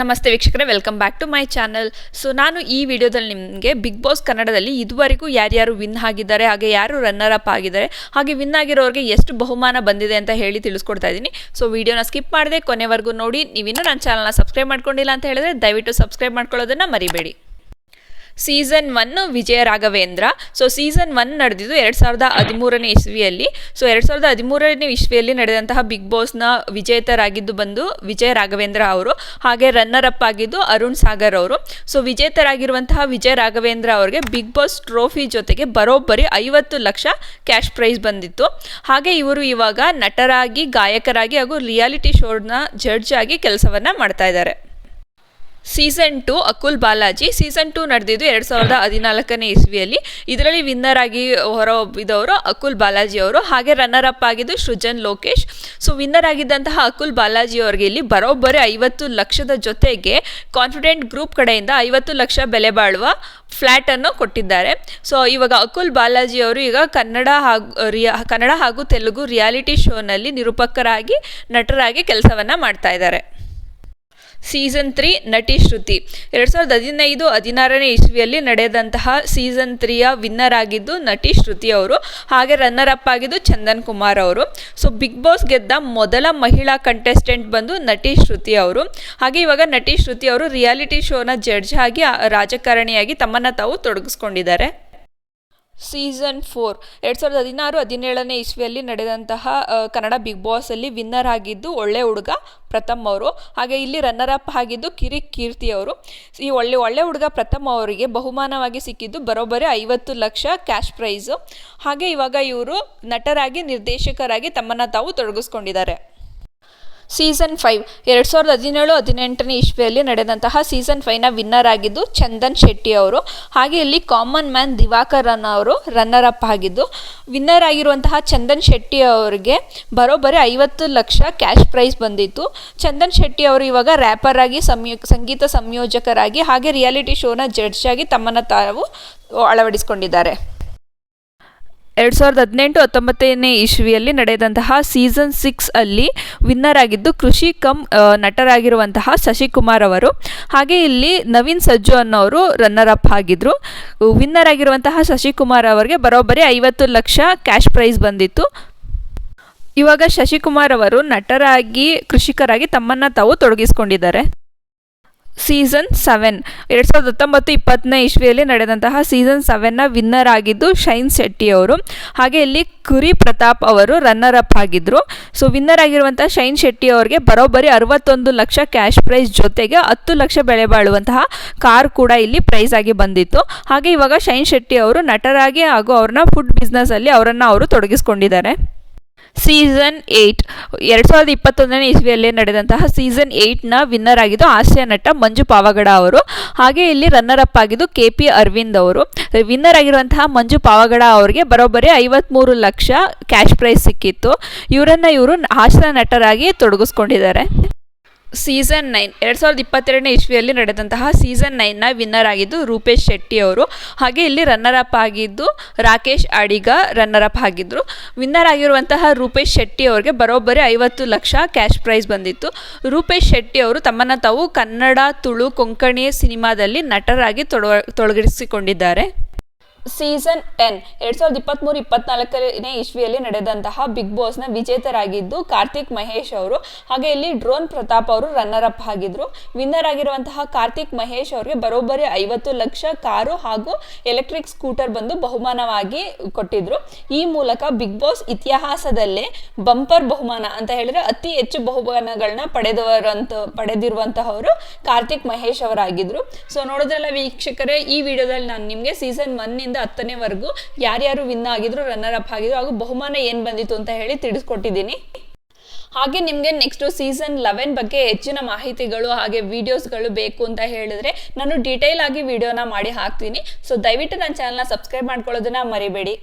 ನಮಸ್ತೆ ವೀಕ್ಷಕರೇ welcome back to my channel so ನಾನು ಈ ವಿಡಿಯೋದಲ್ಲಿ ನಿಮಗೆ ಬಿಗ್ ಬಾಸ್ ಕನ್ನಡದಲ್ಲಿ ಇದುವರೆಗೂ ಯಾರ್ಯಾರು ವಿನ್ ಆಗಿದ್ದಾರೆ, ಹಾಗೆ ಯಾರು ರನ್ನರ್ ಅಪ್ ಆಗಿದ್ದಾರೆ, ಹಾಗೆ ವಿನ್ ಆಗಿರೋರಿಗೆ ಎಷ್ಟು ಬಹುಮಾನ ಬಂದಿದೆ ಅಂತ ಹೇಳಿ ತಿಳಿಸ್ಕೊಡ್ತಾ ಇದ್ದೀನಿ. ಸೊ ವಿಡಿಯೋನ ಸ್ಕಿಪ್ ಮಾಡದೆ ಕೊನೆವರೆಗೂ ನೋಡಿ. ನೀವಿನ್ನೂ ನನ್ನ ಚಾನಲ್ನ ಸಬ್ಸ್ಕ್ರೈಬ್ ಮಾಡ್ಕೊಂಡಿಲ್ಲ ಅಂತ ಹೇಳಿದ್ರೆ ದಯವಿಟ್ಟು ಸಬ್ಸ್ಕ್ರೈಬ್ ಮಾಡ್ಕೊಳ್ಳೋದನ್ನು ಮರಿಬೇಡಿ. Season one Vijaya Raghavendra. So season one ನಡೆದಿದ್ದು ಎರಡು ಸಾವಿರದ ಹದಿಮೂರನೇ ಇಸ್ವಿಯಲ್ಲಿ. ಸೊ ಎರಡು ಸಾವಿರದ ಹದಿಮೂರನೇ ಇಸ್ವಿಯಲ್ಲಿ ನಡೆದಂತಹ ಬಿಗ್ ಬಾಸ್ನ ವಿಜೇತರಾಗಿದ್ದು ಬಂದು ವಿಜಯ ರಾಘವೇಂದ್ರ ಅವರು, ಹಾಗೆ ರನ್ನರ್ ಅಪ್ ಆಗಿದ್ದು ಅರುಣ್ ಸಾಗರ್ ಅವರು. ಸೊ ವಿಜೇತರಾಗಿರುವಂತಹ ವಿಜಯ ರಾಘವೇಂದ್ರ ಅವರಿಗೆ ಬಿಗ್ ಬಾಸ್ ಟ್ರೋಫಿ ಜೊತೆಗೆ ಬರೋಬ್ಬರಿ ಐವತ್ತು ಲಕ್ಷ ಕ್ಯಾಶ್ ಪ್ರೈಸ್ ಬಂದಿತ್ತು. ಹಾಗೆ ಇವರು ಇವಾಗ ನಟರಾಗಿ, ಗಾಯಕರಾಗಿ ಹಾಗೂ ರಿಯಾಲಿಟಿ ಶೋನ ಜಡ್ಜ್ ಆಗಿ ಕೆಲಸವನ್ನು ಮಾಡ್ತಾ ಇದ್ದಾರೆ. Season two Akul Balaji. Season two ನಡೆದಿದ್ದು ಎರಡು ಸಾವಿರದ ಹದಿನಾಲ್ಕನೇ ಇಸ್ವಿಯಲ್ಲಿ. ಇದರಲ್ಲಿ ವಿನ್ನರ್ ಆಗಿ ಹೊರಬಿದ್ದವರು ಅಕುಲ್ ಬಾಲಾಜಿ ಅವರು. ಹಾಗೆ ರನ್ನರ್ ಅಪ್ ಆಗಿದ್ದು ಸೃಜನ್ ಲೋಕೇಶ್. ಸೊ ವಿನ್ನರ್ ಆಗಿದ್ದಂತಹ ಅಕುಲ್ ಬಾಲಾಜಿ ಅವರಿಗೆ ಇಲ್ಲಿ ಬರೋಬ್ಬರಿ ಐವತ್ತು ಲಕ್ಷದ ಜೊತೆಗೆ ಕಾನ್ಫಿಡೆಂಟ್ ಗ್ರೂಪ್ ಕಡೆಯಿಂದ ಐವತ್ತು ಲಕ್ಷ ಬೆಲೆ ಬಾಳುವ ಫ್ಲ್ಯಾಟನ್ನು ಕೊಟ್ಟಿದ್ದಾರೆ. ಸೊ ಇವಾಗ ಅಕುಲ್ ಬಾಲಾಜಿ ಅವರು ಈಗ ಕನ್ನಡ ಹಾಗೂ, ರಿಯಾ, ಕನ್ನಡ ಹಾಗೂ ತೆಲುಗು ರಿಯಾಲಿಟಿ ಶೋನಲ್ಲಿ ನಿರೂಪಕರಾಗಿ, ನಟರಾಗಿ ಕೆಲಸವನ್ನು ಮಾಡ್ತಾ ಇದ್ದಾರೆ. ಸೀಸನ್ ತ್ರೀ ನಟಿ ಶ್ರುತಿ. ಎರಡು ಸಾವಿರದ ಹದಿನೈದು, ಹದಿನಾರನೇ ಇಸ್ವಿಯಲ್ಲಿ ನಡೆದಂತಹ ಸೀಸನ್ ತ್ರೀಯ ವಿನ್ನರ್ ಆಗಿದ್ದು ನಟಿ ಶ್ರುತಿ ಅವರು, ಹಾಗೆ ರನ್ನರ್ ಅಪ್ ಆಗಿದ್ದು ಚಂದನ್ ಕುಮಾರ್ ಅವರು. ಸೊ ಬಿಗ್ ಬಾಸ್ ಗೆದ್ದ ಮೊದಲ ಮಹಿಳಾ ಕಂಟೆಸ್ಟೆಂಟ್ ಬಂದು ನಟಿ ಶ್ರುತಿ ಅವರು. ಹಾಗೆ ಇವಾಗ ನಟಿ ಶ್ರುತಿ ಅವರು ರಿಯಾಲಿಟಿ ಶೋನ ಜಡ್ಜ್ ಆಗಿ ರಾಜಕಾರಣಿಯಾಗಿ ತಮ್ಮನ್ನು ತಾವು ತೊಡಗಿಸ್ಕೊಂಡಿದ್ದಾರೆ. Season four. ಎರಡು ಸಾವಿರದ ಹದಿನಾರು, ಹದಿನೇಳನೇ ಇಸ್ವಿಯಲ್ಲಿ ನಡೆದಂತಹ ಕನ್ನಡ ಬಿಗ್ ಬಾಸಲ್ಲಿ ವಿನ್ನರ್ ಆಗಿದ್ದು ಒಳ್ಳೆ ಹುಡುಗ ಪ್ರಥಮ್ ಅವರು. ಹಾಗೆ ಇಲ್ಲಿ ರನ್ನರ್ ಅಪ್ ಆಗಿದ್ದು ಕಿರಿ ಕೀರ್ತಿ ಅವರು. ಈ ಒಳ್ಳೆ ಒಳ್ಳೆ ಹುಡುಗ ಪ್ರಥಮ್ ಅವರಿಗೆ ಬಹುಮಾನವಾಗಿ ಸಿಕ್ಕಿದ್ದು ಬರೋಬ್ಬರಿ ಐವತ್ತು ಲಕ್ಷ ಕ್ಯಾಶ್ ಪ್ರೈಸು. ಹಾಗೆ ಇವಾಗ ಇವರು ನಟರಾಗಿ, ನಿರ್ದೇಶಕರಾಗಿ ತಮ್ಮನ್ನು ತಾವು ತೊಡಗಿಸ್ಕೊಂಡಿದ್ದಾರೆ. ಸೀಸನ್ ಫೈವ್, ಎರಡು ಸಾವಿರದ ಹದಿನೇಳು, ಹದಿನೆಂಟನೇ ಇಸ್ವಿಯಲ್ಲಿ ನಡೆದಂತಹ ಸೀಸನ್ ಫೈವ್ನ ವಿನ್ನರ್ ಆಗಿದ್ದು ಚಂದನ್ ಶೆಟ್ಟಿ ಅವರು. ಹಾಗೆ ಇಲ್ಲಿ ಕಾಮನ್ ಮ್ಯಾನ್ ದಿವಾಕರನ್ ಅವರು ರನ್ನರ್ ಅಪ್ ಆಗಿದ್ದು, ವಿನ್ನರ್ ಆಗಿರುವಂತಹ ಚಂದನ್ ಶೆಟ್ಟಿ ಅವರಿಗೆ ಬರೋಬ್ಬರಿ ಐವತ್ತು ಲಕ್ಷ ಕ್ಯಾಶ್ ಪ್ರೈಸ್ ಬಂದಿತ್ತು. ಚಂದನ್ ಶೆಟ್ಟಿ ಅವರು ಇವಾಗ ರ್ಯಾಪರ್ ಆಗಿ, ಸಂಯೋ, ಸಂಗೀತ ಸಂಯೋಜಕರಾಗಿ, ಹಾಗೆ ರಿಯಾಲಿಟಿ ಶೋನ ಜಡ್ಜ್ ಆಗಿ ತಮ್ಮನ್ನು ತಾವು ಅಳವಡಿಸಿಕೊಂಡಿದ್ದಾರೆ. ಎರಡು ಸಾವಿರದ ಹದಿನೆಂಟು ಹತ್ತೊಂಬತ್ತನೇ ಇಸ್ವಿಯಲ್ಲಿ ನಡೆದಂತಹ ಸೀಸನ್ ಸಿಕ್ಸ್ ಅಲ್ಲಿ ವಿನ್ನರ್ ಆಗಿದ್ದು ಕೃಷಿ ಕಮ್ ನಟರಾಗಿರುವಂತಹ ಶಶಿಕುಮಾರ್ ಅವರು. ಹಾಗೆ ಇಲ್ಲಿ ನವೀನ್ ಸಜ್ಜು ಅನ್ನೋರು ರನ್ನರ್ ಅಪ್ ಆಗಿದ್ರು. ವಿನ್ನರ್ ಆಗಿರುವಂತಹ ಶಶಿಕುಮಾರ್ ಅವರಿಗೆ ಬರೋಬ್ಬರಿ ಐವತ್ತು ಲಕ್ಷ ಕ್ಯಾಶ್ ಪ್ರೈಸ್ ಬಂದಿತ್ತು. ಇವಾಗ ಶಶಿಕುಮಾರ್ ಅವರು ನಟರಾಗಿ, ಕೃಷಿಕರಾಗಿ ತಮ್ಮನ್ನು ತಾವು ತೊಡಗಿಸ್ಕೊಂಡಿದ್ದಾರೆ. Season seven. ಎರಡು ಸಾವಿರದ ಹತ್ತೊಂಬತ್ತು ಇಪ್ಪತ್ತನೇ ಇಸ್ವಿಯಲ್ಲಿ ನಡೆದಂತಹ ಸೀಸನ್ ಸೆವೆನ್ನ ವಿನ್ನರ್ ಆಗಿದ್ದು ಶೈನ್ ಶೆಟ್ಟಿ ಅವರು ಹಾಗೆ ಇಲ್ಲಿ ಕುರಿ ಪ್ರತಾಪ್ ಅವರು ರನ್ನರ್ ಅಪ್ ಆಗಿದ್ದರು ಸೊ ವಿನ್ನರ್ ಆಗಿರುವಂತಹ ಶೈನ್ ಶೆಟ್ಟಿ ಅವರಿಗೆ ಬರೋಬ್ಬರಿ ಅರವತ್ತೊಂದು ಲಕ್ಷ ಕ್ಯಾಶ್ ಪ್ರೈಸ್ ಜೊತೆಗೆ ಹತ್ತು ಲಕ್ಷ ಬೆಲೆ ಬಾಳುವಂತಹ ಕಾರ್ ಕೂಡ ಇಲ್ಲಿ ಪ್ರೈಸ್ ಆಗಿ ಬಂದಿತ್ತು. ಹಾಗೆ ಇವಾಗ ಶೈನ್ ಶೆಟ್ಟಿ ಅವರು ನಟರಾಗಿ ಹಾಗೂ ಅವ್ರನ್ನ ಫುಡ್ ಬಿಸ್ನೆಸ್ಸಲ್ಲಿ ಅವರನ್ನು ಅವರು ತೊಡಗಿಸ್ಕೊಂಡಿದ್ದಾರೆ. ಸೀಸನ್ ಏಯ್ಟ್ ಎರಡು ಸಾವಿರದ ಇಪ್ಪತ್ತೊಂದನೇ ಇಸ್ವಿಯಲ್ಲಿ ನಡೆದಂತಹ ಸೀಸನ್ ಏಯ್ಟ್ನ ವಿನ್ನರ್ ಆಗಿದ್ದು ಹಾಸ್ಯ ನಟ ಮಂಜು ಪಾವಗಡ ಅವರು. ಹಾಗೆ ಇಲ್ಲಿ ರನ್ನರ್ ಅಪ್ ಆಗಿದ್ದು ಕೆ ಪಿ ಅರವಿಂದ್ ಅವರು. ವಿನ್ನರ್ ಆಗಿರುವಂತಹ ಮಂಜು ಪಾವಗಡ ಅವರಿಗೆ ಬರೋಬ್ಬರಿ ಐವತ್ತ್ಮೂರು ಲಕ್ಷ ಕ್ಯಾಶ್ ಪ್ರೈಸ್ ಸಿಕ್ಕಿತ್ತು. ಇವರನ್ನು ಇವರು ಹಾಸ್ಯ ನಟರಾಗಿ ತೊಡಗಿಸ್ಕೊಂಡಿದ್ದಾರೆ. ಸೀಸನ್ ನೈನ್, ಎರಡು ಸಾವಿರದ ಇಪ್ಪತ್ತೆರಡನೇ ಇಸ್ವಿಯಲ್ಲಿ ನಡೆದಂತಹ ಸೀಸನ್ ನೈನ್ನ ವಿನ್ನರ್ ಆಗಿದ್ದು ರೂಪೇಶ್ ಶೆಟ್ಟಿ ಅವರು. ಹಾಗೆ ಇಲ್ಲಿ ರನ್ನರ್ ಅಪ್ ಆಗಿದ್ದು ರಾಕೇಶ್ ಅಡಿಗ ರನ್ನರ್ ಅಪ್ ಆಗಿದ್ದರು ವಿನ್ನರ್ ಆಗಿರುವಂತಹ ರೂಪೇಶ್ ಶೆಟ್ಟಿ ಅವರಿಗೆ ಬರೋಬ್ಬರಿ ಐವತ್ತು ಲಕ್ಷ ಕ್ಯಾಶ್ ಪ್ರೈಸ್ ಬಂದಿತ್ತು. ರೂಪೇಶ್ ಶೆಟ್ಟಿ ಅವರು ತಮ್ಮನ್ನು ತಾವು ಕನ್ನಡ, ತುಳು, ಕೊಂಕಣಿ ಸಿನಿಮಾದಲ್ಲಿ ನಟರಾಗಿ ತೊಡ ತೊಡಗಿಸಿಕೊಂಡಿದ್ದಾರೆ. ಸೀಸನ್ ಟೆನ್ ಎರಡ್ ಸಾವಿರದ ಇಪ್ಪತ್ತ್ಮೂರು ಇಪ್ಪತ್ನಾಲ್ಕನೇ ಇಸ್ವಿಯಲ್ಲಿ ನಡೆದಂತಹ ಬಿಗ್ ಬಾಸ್ನ ವಿಜೇತರಾಗಿದ್ದು ಕಾರ್ತಿಕ್ ಮಹೇಶ್ ಅವರು. ಹಾಗೆ ಇಲ್ಲಿ ಡ್ರೋನ್ ಪ್ರತಾಪ್ ಅವರು ರನ್ನರ್ ಅಪ್ ಆಗಿದ್ರು. ವಿನ್ನರ್ ಆಗಿರುವಂತಹ ಕಾರ್ತಿಕ್ ಮಹೇಶ್ ಅವರಿಗೆ ಬರೋಬ್ಬರಿ ಐವತ್ತು ಲಕ್ಷ ಕಾರು ಹಾಗೂ ಎಲೆಕ್ಟ್ರಿಕ್ ಸ್ಕೂಟರ್ ಬಂದು ಬಹುಮಾನವಾಗಿ ಕೊಟ್ಟಿದ್ರು. ಈ ಮೂಲಕ ಬಿಗ್ ಬಾಸ್ ಇತಿಹಾಸದಲ್ಲೇ ಬಂಪರ್ ಬಹುಮಾನ ಅಂತ ಹೇಳಿದ್ರೆ ಅತಿ ಹೆಚ್ಚು ಬಹುಮಾನಗಳನ್ನ ಪಡೆದವರಂತ, ಪಡೆದಿರುವಂತಹವರು ಕಾರ್ತಿಕ್ ಮಹೇಶ್ ಅವರಾಗಿದ್ರು. ಸೊ ನೋಡೋದ್ರಲ್ಲ ವೀಕ್ಷಕರೇ, ಈ ವಿಡಿಯೋದಲ್ಲಿ ನಾನು ನಿಮಗೆ ಸೀಸನ್ ಒನ್ನಿಂದ ಹತ್ತನೇವರೆಗೂ ಯಾರ್ಯಾರು ವಿನ್ ಆಗಿದ್ರು ರನ್ನರ್ ಅಪ್ ಆಗಿದ್ರು, ಹಾಗೂ ಬಹುಮಾನ ಏನು ಬಂದಿತ್ತು ಅಂತ ಹೇಳಿ ತಿಳಿಸ್ಕೊಟ್ಟಿದ್ದೀನಿ. ಹಾಗೆ ನಿಮಗೆ ನೆಕ್ಸ್ಟು ಸೀಸನ್ ಲೆವೆನ್ ಬಗ್ಗೆ ಹೆಚ್ಚಿನ ಮಾಹಿತಿಗಳು, ಹಾಗೆ ವೀಡಿಯೋಸ್ಗಳು ಬೇಕು ಅಂತ ಹೇಳಿದ್ರೆ ನಾನು ಡೀಟೇಲ್ ಆಗಿ ವಿಡಿಯೋನ ಮಾಡಿ ಹಾಕ್ತೀನಿ. ಸೊ ದಯವಿಟ್ಟು ನನ್ನ ಚಾನಲ್ನ ಸಬ್ಸ್ಕ್ರೈಬ್ ಮಾಡ್ಕೊಳ್ಳೋದನ್ನ ಮರಿಬೇಡಿ.